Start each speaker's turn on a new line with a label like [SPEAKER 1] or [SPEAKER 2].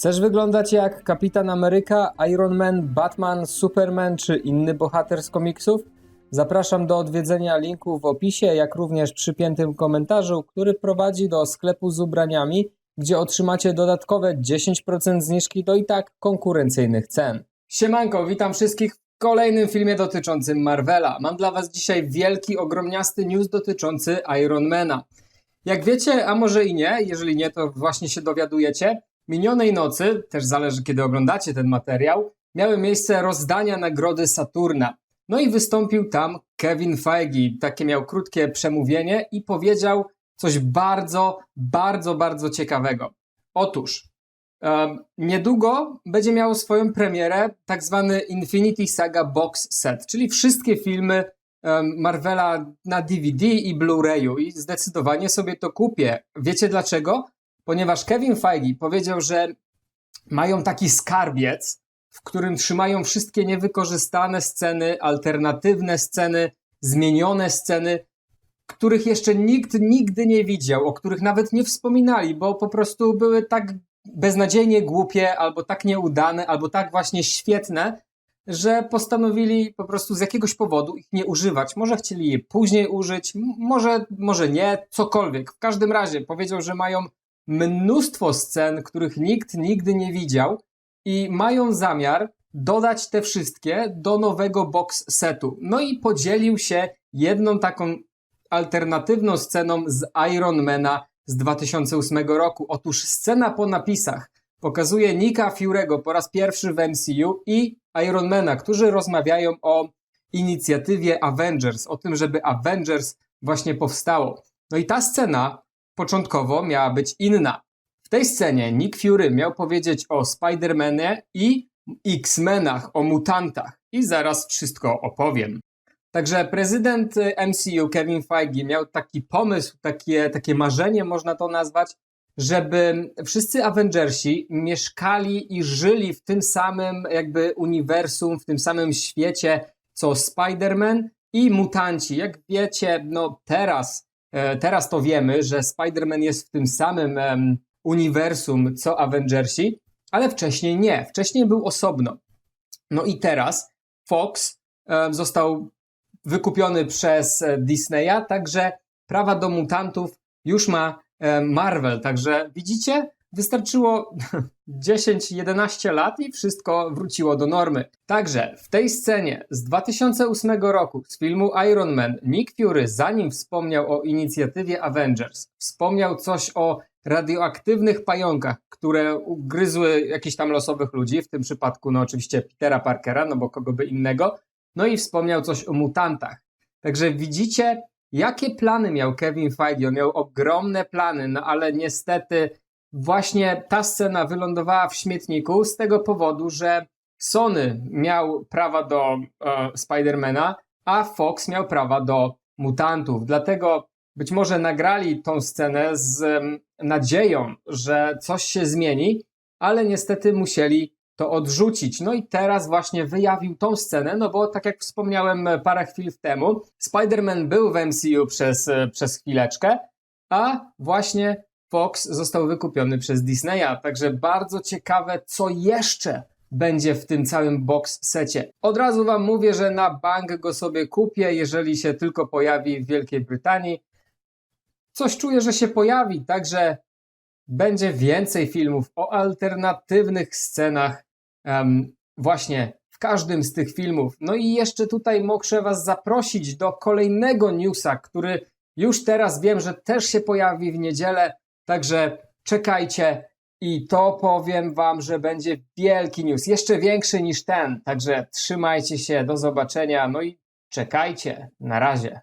[SPEAKER 1] Chcesz wyglądać jak Kapitan Ameryka, Iron Man, Batman, Superman czy inny bohater z komiksów? Zapraszam do odwiedzenia linku w opisie, jak również przypiętym komentarzu, który prowadzi do sklepu z ubraniami, gdzie otrzymacie dodatkowe 10% zniżki do i tak konkurencyjnych cen. Siemanko, witam wszystkich w kolejnym filmie dotyczącym Marvela. Mam dla Was dzisiaj wielki, ogromniasty news dotyczący Ironmana. Jak wiecie, a może i nie, jeżeli nie, to właśnie się dowiadujecie, minionej nocy, też zależy kiedy oglądacie ten materiał, miały miejsce rozdania nagrody Saturna. No i wystąpił tam Kevin Feige. Takie miał krótkie przemówienie i powiedział coś bardzo, bardzo, bardzo ciekawego. Otóż um, niedługo będzie miało swoją premierę tak zwany Infinity Saga Box Set, czyli wszystkie filmy um, Marvela na DVD i Blu-rayu i zdecydowanie sobie to kupię. Wiecie dlaczego? Ponieważ Kevin Feige powiedział, że mają taki skarbiec, w którym trzymają wszystkie niewykorzystane sceny, alternatywne sceny, zmienione sceny, których jeszcze nikt nigdy nie widział, o których nawet nie wspominali, bo po prostu były tak beznadziejnie głupie, albo tak nieudane, albo tak właśnie świetne, że postanowili po prostu z jakiegoś powodu ich nie używać. Może chcieli je później użyć, może, może nie, cokolwiek. W każdym razie powiedział, że mają mnóstwo scen, których nikt nigdy nie widział i mają zamiar dodać te wszystkie do nowego box setu. No i podzielił się jedną taką alternatywną sceną z Ironmana z 2008 roku. Otóż scena po napisach pokazuje Nika Fury'ego po raz pierwszy w MCU i Ironmana, którzy rozmawiają o inicjatywie Avengers, o tym, żeby Avengers właśnie powstało. No i ta scena początkowo miała być inna. W tej scenie Nick Fury miał powiedzieć o Spider-Manie i X-Menach, o mutantach. I zaraz wszystko opowiem. Także prezydent y, MCU Kevin Feige miał taki pomysł, takie, takie marzenie, można to nazwać, żeby wszyscy Avengersi mieszkali i żyli w tym samym jakby uniwersum, w tym samym świecie, co Spider-Man i mutanci. Jak wiecie, no teraz, teraz to wiemy, że Spider-Man jest w tym samym uniwersum, co Avengersi, ale wcześniej nie. Wcześniej był osobno. No i teraz Fox e, został wykupiony przez e, Disneya, także prawa do mutantów już ma e, Marvel. Także widzicie, wystarczyło 10-11 lat i wszystko wróciło do normy. Także w tej scenie z 2008 roku z filmu Iron Man Nick Fury, zanim wspomniał o inicjatywie Avengers, wspomniał coś o radioaktywnych pająkach, które ugryzły jakichś tam losowych ludzi, w tym przypadku no oczywiście Petera Parkera, no bo kogo by innego, no i wspomniał coś o mutantach. Także widzicie, jakie plany miał Kevin Feige. On miał ogromne plany, no ale niestety właśnie ta scena wylądowała w śmietniku z tego powodu, że Sony miał prawa do e, Spidermana, a Fox miał prawa do mutantów. Dlatego być może nagrali tą scenę z em, nadzieją, że coś się zmieni, ale niestety musieli to odrzucić. No i teraz właśnie wyjawił tą scenę, no bo tak jak wspomniałem e, parę chwil temu, Spider-Man był w MCU przez, e, przez chwileczkę, a właśnie Fox został wykupiony przez Disneya. Także bardzo ciekawe, co jeszcze będzie w tym całym box secie. Od razu Wam mówię, że na bank go sobie kupię, jeżeli się tylko pojawi w Wielkiej Brytanii. Coś czuję, że się pojawi, także będzie więcej filmów o alternatywnych scenach em, właśnie w każdym z tych filmów. No i jeszcze tutaj mogę Was zaprosić do kolejnego newsa, który już teraz wiem, że też się pojawi w niedzielę, także czekajcie i to powiem Wam, że będzie wielki news, jeszcze większy niż ten, także trzymajcie się, do zobaczenia, no i czekajcie, na razie.